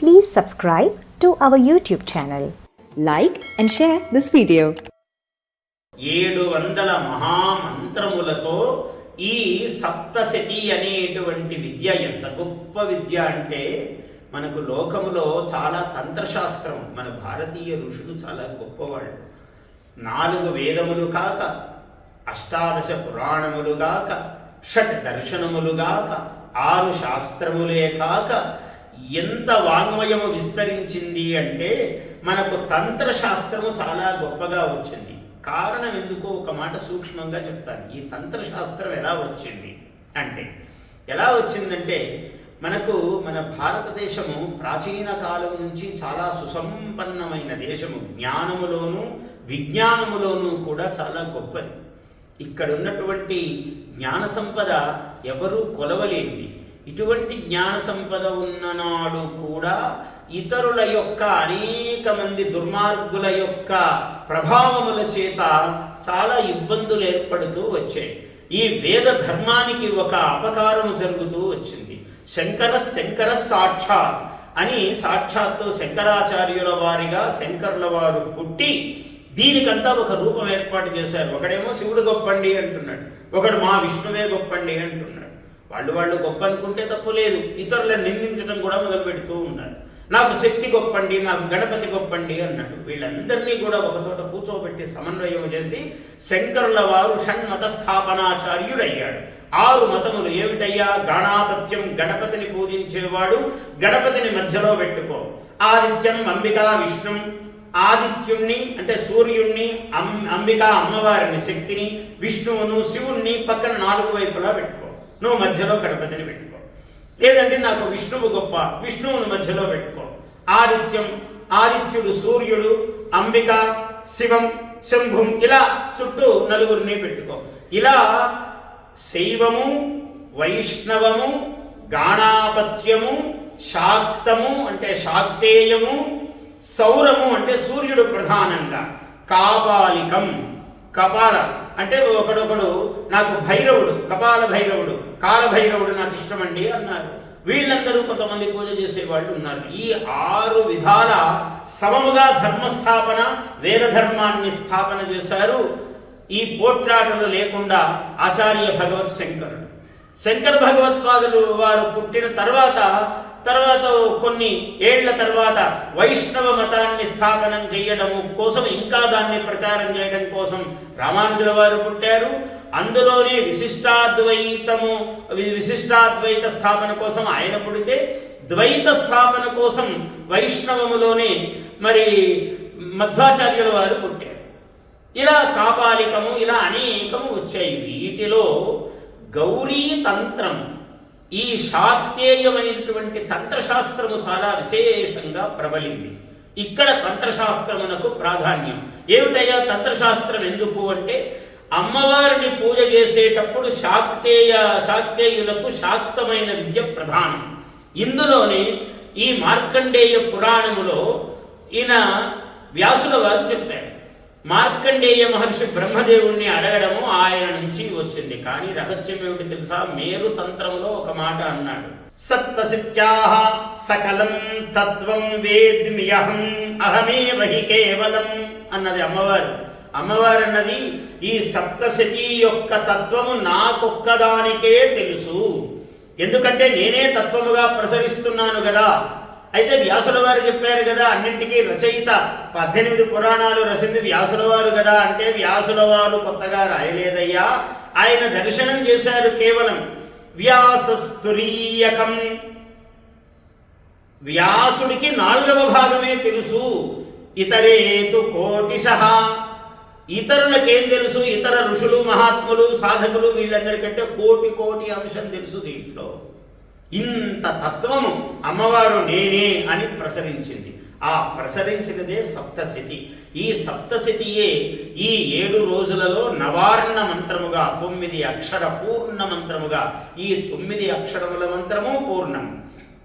Please subscribe to our YouTube channel. Like and share this video. ఏడు వందల మహామంత్రములతో ఈ సప్తశతి అనేటువంటి విద్య ఎంత గొప్ప విద్య అంటే మనకు లోకములో చాలా తంత్రశాస్త్రం మన భారతీయ ఋషులు చాలా గొప్పవాళ్ళు నాలుగు వేదములు కాక అష్టాదశ పురాణములు కాక షట్ దర్శనములు కాక ఆరు శాస్త్రములే కాక ఎంత వాంగ్మయము విస్తరించింది అంటే మనకు తంత్రశాస్త్రము చాలా గొప్పగా వచ్చింది. కారణం ఎందుకో ఒక మాట సూక్ష్మంగా చెప్తాను. ఈ తంత్రశాస్త్రం ఎలా వచ్చింది అంటే ఎలా వచ్చిందంటే మనకు మన భారతదేశము ప్రాచీన కాలం నుంచి చాలా సుసంపన్నమైన దేశము. జ్ఞానములోను విజ్ఞానములోనూ కూడా చాలా గొప్పది. ఇక్కడ ఉన్నటువంటి జ్ఞాన సంపద ఎవరూ కొలవలేనిది. ఇటువంటి జ్ఞాన సంపద ఉన్ననాడు కూడా ఇతరుల యొక్క అనేక మంది దుర్మార్గుల యొక్క ప్రభావముల చేత చాలా ఇబ్బందులు ఏర్పడుతూ వచ్చాయి. ఈ వేద ధర్మానికి ఒక అపకారం జరుగుతూ వచ్చింది. శంకర శంకర సాక్షాత్ అని సాక్షాత్తు శంకరాచార్యుల వారిగా శంకర్ల వారు పుట్టి దీనికంతా ఒక రూపం ఏర్పాటు చేశారు. ఒకడేమో శివుడు గొప్పండి అంటున్నాడు. ఒకడు మా విష్ణువే గొప్పండి అంటున్నాడు. వాళ్ళు వాళ్ళు గొప్ప అనుకుంటే తప్పు లేదు. ఇతరులను నిందించడం కూడా మొదలు పెడుతూ ఉన్నారు. నాకు శక్తి గొప్పండి నాకు గణపతి గొప్పండి అన్నాడు. వీళ్ళందరినీ కూడా ఒకచోట కూర్చోబెట్టి సమన్వయం చేసి శంకరుల వారు షణ్మత స్థాపనాచార్యుడయ్యాడు. ఆరు మతములు ఏమిటయ్యా? గణాపత్యం గణపతిని పూజించేవాడు గణపతిని మధ్యలో పెట్టుకో. ఆదిత్యం అంబికా విష్ణు ఆదిత్యుణ్ణి అంటే సూర్యుణ్ణి అం అంబికా అమ్మవారిని శక్తిని విష్ణువును శివుణ్ణి పక్కన నాలుగు వైపులా పెట్టుకో. నువ్వు మధ్యలో గణపతిని పెట్టుకో. లేదంటే నాకు విష్ణువు గొప్ప విష్ణువును మధ్యలో పెట్టుకో. ఆదిత్యం ఆదిత్యుడు సూర్యుడు అంబిక శివం శంభుం ఇలా చుట్టూ నలుగురిని పెట్టుకో. ఇలా శైవము వైష్ణవము గాణాపత్యము శాక్తము అంటే శాక్తేయము సౌరము అంటే సూర్యుడు ప్రధానంగా. కాపాలికం కపాల. అంటే ఒకడొకడు నాకు భైరవుడు కపాల భైరవుడు కాల భైరవుడు నాకు ఇష్టమండి అన్నారు. వీళ్ళందరూ కొంతమంది పూజ చేసేవాళ్ళు ఉన్నారు. ఈ ఆరు విధాల సమముగా ధర్మస్థాపన వేద ధర్మాన్ని స్థాపన చేశారు ఈ పోట్లాటలు లేకుండా ఆచార్య భగవత్ శంకరుడు. శంకర భగవత్పాదులు వారు పుట్టిన తర్వాత తర్వాత కొన్ని ఏళ్ళ తర్వాత వైష్ణవ మతాన్ని స్థాపనం చేయడము కోసం ఇంకా దాన్ని ప్రచారం చేయడం కోసం రామానుజుల వారు పుట్టారు. అందులోనే విశిష్టాద్వైతము విశిష్టాద్వైత స్థాపన కోసం ఆయన పుడితే ద్వైత స్థాపన కోసం వైష్ణవములోనే మరి మధ్వాచార్యుల వారు పుట్టారు. ఇలా కాపాలికము ఇలా అనేకము వచ్చాయి. వీటిలో గౌరీ తంత్రం ఈ శాక్తేయమైనటువంటి తంత్రశాస్త్రము చాలా విశేషంగా ప్రబలింది. ఇక్కడ తంత్రశాస్త్రమునకు ప్రాధాన్యం. ఏమిటయ్యా తంత్రశాస్త్రం ఎందుకు అంటే అమ్మవారిని పూజ చేసేటప్పుడు శాక్తేయ శాక్తేయులకు శాక్తమైన విద్య ప్రధానం. ఇందులోనే ఈ మార్కండేయ పురాణములో ఈయన వ్యాసుల వారు చెప్పారు. మార్కండేయ మహర్షి బ్రహ్మదేవుణ్ణి అడగడము ఆయన నుంచి వచ్చింది. కానీ రహస్యం ఏమిటి తెలుసా? మేరు తంత్రంలో ఒక మాట అన్నాడు. సప్తసిత్యాహ సకలం తత్వం వేద్మియహం అహమే వహి కేవలం అన్నది అమ్మవారు. అమ్మవారు అన్నది ఈ సప్తశతి యొక్క తత్వము నాకొక్కదానికే తెలుసు. ఎందుకంటే నేనే తత్వముగా ప్రసరిస్తున్నాను కదా. అయితే వ్యాసుల వారు చెప్పారు కదా అన్నింటికీ రచయిత. పద్దెనిమిది పురాణాలు రచింది వ్యాసుల వారు కదా అంటే వ్యాసుల వారు కొత్తగా రాయలేదయ్యా. ఆయన దర్శనం చేశారు కేవలం వ్యాసస్తురీయకం వ్యాసుడికి నాలుగవ భాగమే తెలుసు ఇతరేతు కోటిశ. ఇతరులకేం తెలుసు? ఇతర ఋషులు మహాత్ములు సాధకులు వీళ్ళందరికంటే కోటి కోటి అంశం తెలుసు దీంట్లో. ఇంత తత్వము అమ్మవారు నేనే అని ప్రసరించింది ఆ ప్రసరించినదే సప్తశతి. ఈ సప్తశతియే ఈ ఏడు రోజులలో నవార్ణ మంత్రముగా తొమ్మిది అక్షర పూర్ణ మంత్రముగా ఈ తొమ్మిది అక్షరముల మంత్రము పూర్ణం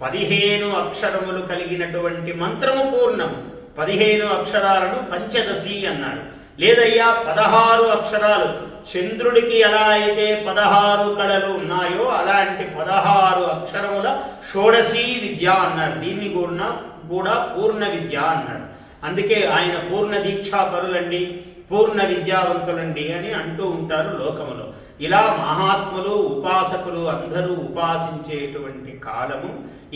పదిహేను అక్షరములు కలిగినటువంటి మంత్రము పూర్ణం పదిహేను అక్షరాలను పంచదశి అన్నాడు. లేదయ్యా పదహారు అక్షరాలు. చంద్రుడికి ఎలా అయితే పదహారు కళలు ఉన్నాయో అలాంటి పదహారు అక్షరముల షోడశీ విద్య అన్నారు. దీన్ని కూడా కూడా పూర్ణ విద్య అన్నారు. అందుకే ఆయన పూర్ణ దీక్షాపరులండి పూర్ణ విద్యావంతులండి అని అంటూ ఉంటారు లోకములో. ఇలా మహాత్ములు ఉపాసకులు అందరూ ఉపాసించేటువంటి కాలము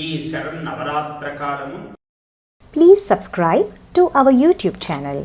ఈ శరన్నవరాత్ర కాలము. Please subscribe to our YouTube channel